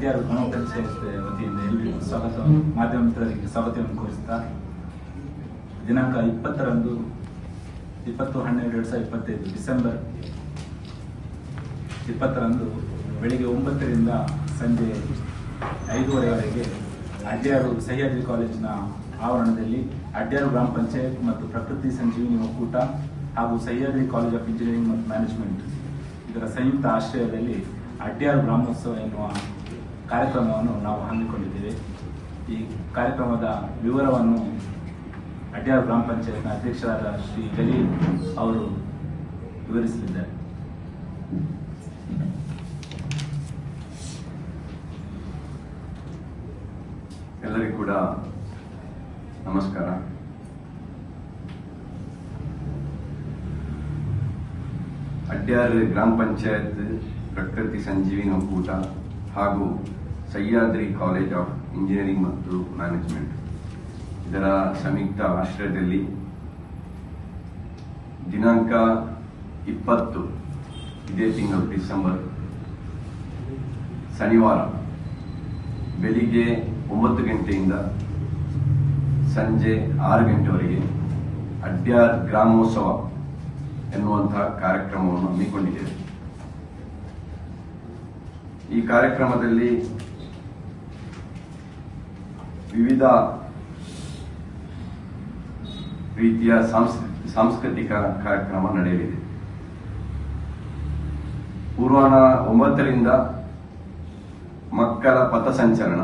ಗ್ರಾಮ ಪಂಚಾಯತ್ ವತಿಯಿಂದ ಎಲ್ಲರಿಗೂ ಸ್ವಾಗತ ಮಾಧ್ಯಮ ಮಿತ್ರರಿಗೆ ಸ್ವಾಗತವನ್ನು ಕೋರಿಸ್ತಾ ದಿನಾಂಕ ಇಪ್ಪತ್ತರಂದು ಇಪ್ಪತ್ತು ಹನ್ನೆರಡು ಎರಡು ಸಾವಿರದ ಇಪ್ಪತ್ತೈದು ಡಿಸೆಂಬರ್ ಇಪ್ಪತ್ತರಂದು ಬೆಳಿಗ್ಗೆ ಒಂಬತ್ತರಿಂದ ಸಂಜೆ ಐದೂವರೆವರೆಗೆ ಅಡ್ಯಾರು ಸಹ್ಯಾದ್ರಿ ಕಾಲೇಜಿನ ಆವರಣದಲ್ಲಿ ಅಡ್ಯಾರು ಗ್ರಾಮ ಪಂಚಾಯತ್ ಮತ್ತು ಪ್ರಕೃತಿ ಸಂಜೀವಿನಿ ಒಕ್ಕೂಟ ಹಾಗೂ ಸಹ್ಯಾದ್ರಿ ಕಾಲೇಜ್ ಆಫ್ ಇಂಜಿನಿಯರಿಂಗ್ ಮತ್ತು ಮ್ಯಾನೇಜ್ಮೆಂಟ್ ಇದರ ಸಂಯುಕ್ತ ಆಶ್ರಯದಲ್ಲಿ ಅಡ್ಯಾರು ಗ್ರಾಮೋತ್ಸವ ಎನ್ನುವ ಕಾರ್ಯಕ್ರಮವನ್ನು ನಾವು ಹಮ್ಮಿಕೊಂಡಿದ್ದೇವೆ. ಈ ಕಾರ್ಯಕ್ರಮದ ವಿವರವನ್ನು ಅಡ್ಯಾರು ಗ್ರಾಮ ಪಂಚಾಯತ್ನ ಅಧ್ಯಕ್ಷರಾದ ಶ್ರೀ ಗಲಿ ಅವರು ವಿವರಿಸಲಿದ್ದಾರೆ. ಎಲ್ಲರಿಗೂ ಕೂಡ ನಮಸ್ಕಾರ. ಅಡ್ಯಾರ್ ಗ್ರಾಮ ಪಂಚಾಯತ್ ಪ್ರಕೃತಿ ಸಂಜೀವಿನಿ ಒಕ್ಕೂಟ ಹಾಗೂ ಸಹ್ಯಾದ್ರಿ ಕಾಲೇಜ್ ಆಫ್ ಇಂಜಿನಿಯರಿಂಗ್ ಮತ್ತು ಮ್ಯಾನೇಜ್ಮೆಂಟ್. ಇದರ ಸಂಯುಕ್ತ ಆಶ್ರಯದಲ್ಲಿ ದಿನಾಂಕ ಇಪ್ಪತ್ತು, ಇದೇ ತಿಂಗಳು ಡಿಸೆಂಬರ್, ಶನಿವಾರ, ಬೆಳಿಗ್ಗೆ ಒಂಬತ್ತು ಗಂಟೆಯಿಂದ ಸಂಜೆ ಆರು ಗಂಟೆವರೆಗೆ ಅಡ್ಯಾರ್ ಗ್ರಾಮೋತ್ಸವ ಎನ್ನುವಂತಹ ಕಾರ್ಯಕ್ರಮವನ್ನು ಹಮ್ಮಿಕೊಂಡಿದ್ದೇವೆ. ಈ ಕಾರ್ಯಕ್ರಮದಲ್ಲಿ ವಿವಿಧ ರೀತಿಯ ಸಾಂಸ್- ಸಾಂಸ್ಕೃತಿಕ ಕಾರ್ಯಕ್ರಮ ನಡೆಯಲಿದೆ. ಪೂರ್ವಾಹ್ನ ಒಂಬತ್ತರಿಂದ ಮಕ್ಕಳ ಪಥಸಂಚಲನ.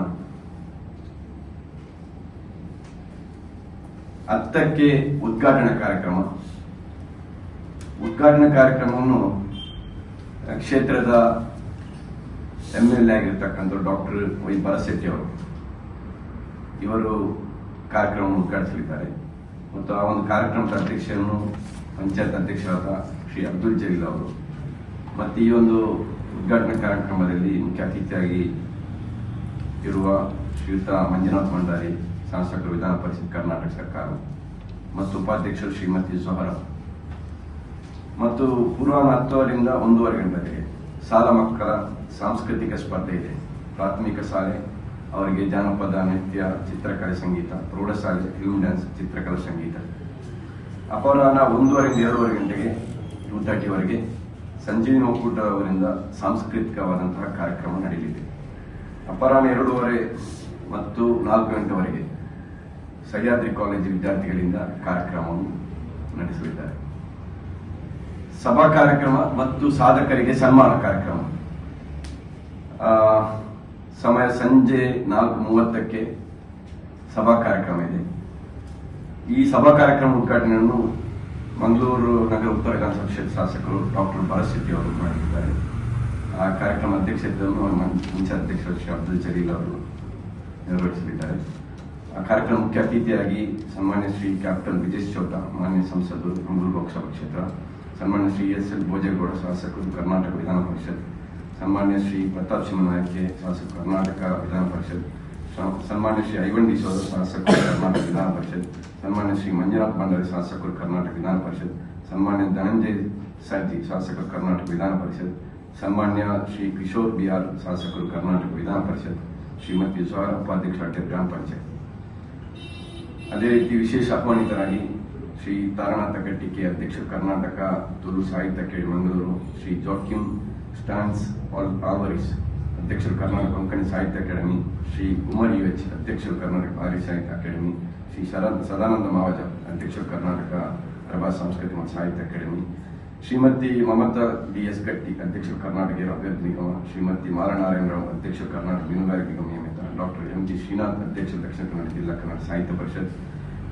ಹತ್ತಕ್ಕೆ ಉದ್ಘಾಟನಾ ಕಾರ್ಯಕ್ರಮ. ಉದ್ಘಾಟನಾ ಕಾರ್ಯಕ್ರಮವನ್ನು ಕ್ಷೇತ್ರದ ಎಂ ಎಲ್ ಎ ಆಗಿರ್ತಕ್ಕಂಥ ಡಾಕ್ಟರ್ ವೈ ಭರಶೆಟ್ಟಿ ಅವರು. ಇವರು ಕಾರ್ಯಕ್ರಮವನ್ನು ಉದ್ಘಾಟಿಸಲಿದ್ದಾರೆ. ಮತ್ತು ಆ ಒಂದು ಕಾರ್ಯಕ್ರಮದ ಅಧ್ಯಕ್ಷರನ್ನು ಪಂಚಾಯತ್ ಅಧ್ಯಕ್ಷರಾದ ಶ್ರೀ ಅಬ್ದುಲ್ ಜಲೀಲ್ ಅವರು. ಮತ್ತು ಈ ಒಂದು ಉದ್ಘಾಟನಾ ಕಾರ್ಯಕ್ರಮದಲ್ಲಿ ಮುಖ್ಯ ಅತಿಥಿಯಾಗಿ ಇರುವ ಶ್ರೀಯುತ ಮಂಜುನಾಥ್ ಭಂಡಾರಿ, ಶಾಸಕರು, ವಿಧಾನ ಪರಿಷತ್ ಕರ್ನಾಟಕ ಸರ್ಕಾರ, ಮತ್ತು ಉಪಾಧ್ಯಕ್ಷರು ಶ್ರೀಮತಿ ಸೊಹರ. ಮತ್ತು ಪೂರ್ವ ಹತ್ತುವರಿಂದ ಒಂದೂವರೆ ಗಂಟೆಗೆ ಶಾಲಾ ಮಕ್ಕಳ ಸಾಂಸ್ಕೃತಿಕ ಸ್ಪರ್ಧೆ ಇದೆ. ಪ್ರಾಥಮಿಕ ಶಾಲೆ, ಅವರಿಗೆ ಜಾನಪದ, ನೃತ್ಯ, ಚಿತ್ರಕಲೆ ಸಂಗೀತ, ಪ್ರೌಢಶಾಲೆ ಫಿಲ್ಮ್ ಡ್ಯಾನ್ಸ್ ಚಿತ್ರಕಲೆ ಸಂಗೀತ. ಅಪರಾಹ್ನ ಒಂದೂವರೆಯಿಂದ ಎರಡೂವರೆ ಗಂಟೆಗೆ ಟೂ ತರ್ಟಿವರೆಗೆ ಸಂಜೀವಿನಿ ಒಕ್ಕೂಟ ಅವರಿಂದ ಸಾಂಸ್ಕೃತಿಕವಾದಂತಹ ಕಾರ್ಯಕ್ರಮ ನಡೆಯಲಿದೆ. ಅಪರಾಹ್ನ ಎರಡೂವರೆ ಮತ್ತು ನಾಲ್ಕು ಗಂಟೆವರೆಗೆ ಸಹ್ಯಾದ್ರಿ ಕಾಲೇಜು ವಿದ್ಯಾರ್ಥಿಗಳಿಂದ ಕಾರ್ಯಕ್ರಮವನ್ನು ನಡೆಸಲಿದ್ದಾರೆ. ಸಭಾ ಕಾರ್ಯಕ್ರಮ ಮತ್ತು ಸಾಧಕರಿಗೆ ಸನ್ಮಾನ ಕಾರ್ಯಕ್ರಮ. ಸಮಯ ಸಂಜೆ ನಾಲ್ಕು ಮೂವತ್ತಕ್ಕೆ ಸಭಾ ಕಾರ್ಯಕ್ರಮ ಇದೆ. ಈ ಸಭಾ ಕಾರ್ಯಕ್ರಮ ಉದ್ಘಾಟನೆಯನ್ನು ಮಂಗಳೂರು ನಗರ ಉತ್ತರ ವಿಧಾನಸಭಾ ಕ್ಷೇತ್ರ ಶಾಸಕರು ಡಾಕ್ಟರ್ ಭರತ್ ಅವರು ಮಾಡಿದ್ದಾರೆ. ಆ ಕಾರ್ಯಕ್ರಮ ಅಧ್ಯಕ್ಷತೆಯನ್ನು ಶ್ರೀ ಅಬ್ದುಲ್ ಜಲೀಲ್ ಅವರು ನೆರವೇರಿಸಲಿದ್ದಾರೆ ಆ ಕಾರ್ಯಕ್ರಮ ಮುಖ್ಯ ಅತಿಥಿಯಾಗಿ ಸನ್ಮಾನ್ಯ ಶ್ರೀ ಕ್ಯಾಪ್ಟನ್ ವಿಜಯ್ ಚೌಟ, ಮಾನ್ಯ ಸಂಸದರು, ಮಂಗಳೂರು ಲೋಕಸಭಾ ಕ್ಷೇತ್ರ ಸನ್ಮಾನ್ಯ ಶ್ರೀ ಎಸ್ ಎಲ್ ಭೋಜೇಗೌಡ ಶಾಸಕರು ಕರ್ನಾಟಕ ವಿಧಾನ ಪರಿಷತ್, ಸನ್ಮಾನ್ಯ ಶ್ರೀ ಪ್ರತಾಪ್ ಸಿಂಹನಾಯ್ಕೆ ಶಾಸಕರು ಕರ್ನಾಟಕ ವಿಧಾನ ಪರಿಷತ್ ಸನ್ಮಾನ್ಯ ಶ್ರೀ ಐವನ್ ಸೋದ ಶಾಸಕರು ಕರ್ನಾಟಕ ವಿಧಾನ ಪರಿಷತ್, ಸನ್ಮಾನ್ಯ ಶ್ರೀ ಮಂಜುನಾಥ್ ಭಂಡಾರಿ ಶಾಸಕರು ಕರ್ನಾಟಕ ವಿಧಾನ ಪರಿಷತ್, ಸನ್ಮಾನ್ಯ ಧನಂಜಯ ಸರ್ಜಿ ಶಾಸಕರು ಕರ್ನಾಟಕ ವಿಧಾನ ಪರಿಷತ್, ಸನ್ಮಾನ್ಯ ಶ್ರೀ ಕಿಶೋರ್ ಬಿಆರ್ ಶಾಸಕರು ಕರ್ನಾಟಕ ವಿಧಾನ ಪರಿಷತ್, ಶ್ರೀಮತಿ ಜೋಹರ ಉಪಾಧ್ಯಕ್ಷ ಗ್ರಾಮ ಪಂಚಾಯತ್. ಅದೇ ರೀತಿ ವಿಶೇಷ ಆಹ್ವಾನಿತರಾಗಿ ಶ್ರೀ ತಾರನಾಥ ಕಟ್ಟಿಕೆ ಅಧ್ಯಕ್ಷ ಕರ್ನಾಟಕ ತುಳು ಸಾಹಿತ್ಯ ಅಕಾಡೆಮಿ ಮಂಗಳೂರು, ಶ್ರೀ ಜಾಕಿಮ್ ಸ್ಟಾನ್ಸ್ ಆಲ್- ಆಲ್ವರಿಸ್ ಅಧ್ಯಕ್ಷರು ಕರ್ನಾಟಕ ಕೊಂಕಣಿ ಸಾಹಿತ್ಯ academy, Shri Kumar U H ಅಧ್ಯಕ್ಷರು ಕರ್ನಾಟಕ ಆರ್ಯ ಸಾಹಿತ್ಯ ಅಕಾಡೆಮಿ, ಶ್ರೀ ಸದಾ- ಸದಾನಂದ ಮಾವಜ ಅಧ್ಯಕ್ಷರು ಕರ್ನಾಟಕ ಪ್ರಭಾ ಸಾಂಸ್ಕೃತಿಕ ಸಾಹಿತ್ಯ academy, Shrimati Mamata D S Gatti ಅಧ್ಯಕ್ಷರು ಕರ್ನಾಟಕ ಅಭ್ಯರ್ಥಿ ನಿಗಮ, ಶ್ರೀಮತಿ ಮಾರನಾರಾಯಣ ರಾವ್ ಅಧ್ಯಕ್ಷರು ಕರ್ನಾಟಕ ಮೀನುಗಾರಿಕೆ ನಿಗಮ ನಿಯಮಿತ ಡಾಕ್ಟರ್ ಎಂ ಜಿ ಶ್ರೀನಾಥ್ ಅಧ್ಯಕ್ಷರು ದಕ್ಷಿಣ ಕನ್ನಡ ಜಿಲ್ಲಾ ಕನ್ನಡ ಸಾಹಿತ್ಯ ಪರಿಷತ್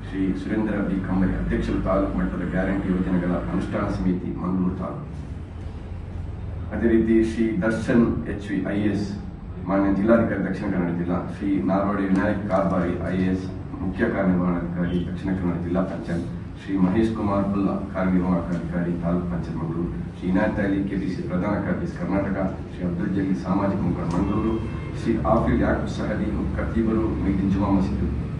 ಶ್ರೀ ಸುರೇಂದ್ರ ಬಿ. ಕಂಬರಿ ಅಧ್ಯಕ್ಷರು ತಾಲೂಕು ಮಟ್ಟದ ಗ್ಯಾರಂಟಿ ಯೋಜನೆಗಳ ಅನುಷ್ಠಾನ ಸಮಿತಿ, ಮಂಗಳೂರು ತಾಲೂಕು. ಅದೇ ರೀತಿ Shri Darshan H V I S, ಮಾನ್ಯ ಜಿಲ್ಲಾಧಿಕಾರಿ ದಕ್ಷಿಣ ಕನ್ನಡ ಜಿಲ್ಲಾ, ಶ್ರೀ ನಾರ್ವಾಡಿ ವಿನಾಯಕ್ ಕಾರ್ಬಾರಿ ಐ ಎಸ್, ಮುಖ್ಯ ಕಾರ್ಯನಿರ್ವಹಣಾಧಿಕಾರಿ ದಕ್ಷಿಣ ಕನ್ನಡ ಜಿಲ್ಲಾ ಪಂಚಾಯತ್, ಶ್ರೀ ಮಹೇಶ್ ಕುಮಾರ್ ಬುಲ್ಲಾ ಕಾರ್ಯನಿರ್ವಾಹಕಾಧಿಕಾರಿ ತಾಲೂಕು ಪಂಚಾಯತ್ ಮಂಗಳೂರು, ಶ್ರೀ ಇನಾಯತ್ ಅಲಿ ಕೆಡಿಸಿ ಪ್ರಧಾನ ಕಾರ್ಯದರ್ಶಿ ಕರ್ನಾಟಕ, ಶ್ರೀ ಅಬ್ದುಲ್ ಜಲೀಲ್ ಸಾಮಾಜಿಕ ಮುಖಂಡ ಮಂಗಳೂರು, ಶ್ರೀ ಆಫಿಲ್ ಯಾಕುಬ್ ಸಹದಿ, ಕತೀಬರು ಮೀಟಿಂಗ್ ಜುಮಾ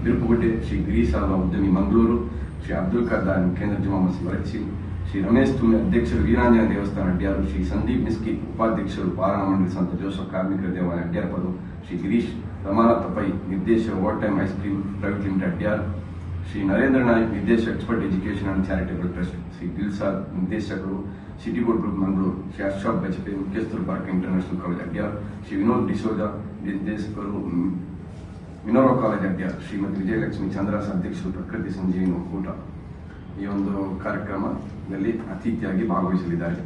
ಬಿರುಪುಗುಡ್ಡೆ ಶ್ರೀ ಗಿರೀಶ್ ಅಲ್ವಾ ಉದ್ಯಮಿ ಮಂಗಳೂರು ಶ್ರೀ ಅಬ್ದುಲ್ ಕದ್ದಾರ್ ಕೇಂದ್ರ ಜುಮಾ ಮಸೀದ್ ವರಚಿ ಶ್ರೀ ರಮೇಶ್ ತುಮ್ಮೆ ಅಧ್ಯಕ್ಷರು ವೀರಾಂಜನ ದೇವಸ್ಥಾನ ಅಡ್ಯಾರು ಶ್ರೀ ಸಂದೀಪ್ ಮಿಸ್ಕಿ ಉಪಾಧ್ಯಕ್ಷರು ಪಾಲನಾ ಮಂಡಳಿ ಸಂತ ಜೋಸಫ್ ಕಾರ್ಮಿಕರ ದೇವಾಲಯ ಅಡ್ಯಾರ್ ಪದು ಶ್ರೀ ಗಿರೀಶ್ ರಮಾನಾಥ ಪೈ ನಿರ್ದೇಶಕ over time ice cream private limited Adyar Shri Narendra Nayak ನಿರ್ದೇಶಕ expert education and charitable trust Shri Dilsad ನಿರ್ದೇಶಕರು city board group Mangaluru Shri Ashok Bajpe ಮುಖ್ಯಸ್ಥರು park international college Adyar Shri Vinod D'Souza ನಿರ್ದೇಶಕರು ಮಿನೋರಾ college Adyar Shrimati Vijayalakshmi Chandra's ಅಧ್ಯಕ್ಷರು ಪ್ರಕೃತಿ ಸಂಜೀವಿನ ಒಕ್ಕೂಟ ಈ ಒಂದು ಕಾರ್ಯಕ್ರಮದಲ್ಲಿ ಅತಿಥಿಯಾಗಿ ಭಾಗವಹಿಸಲಿದ್ದಾರೆ.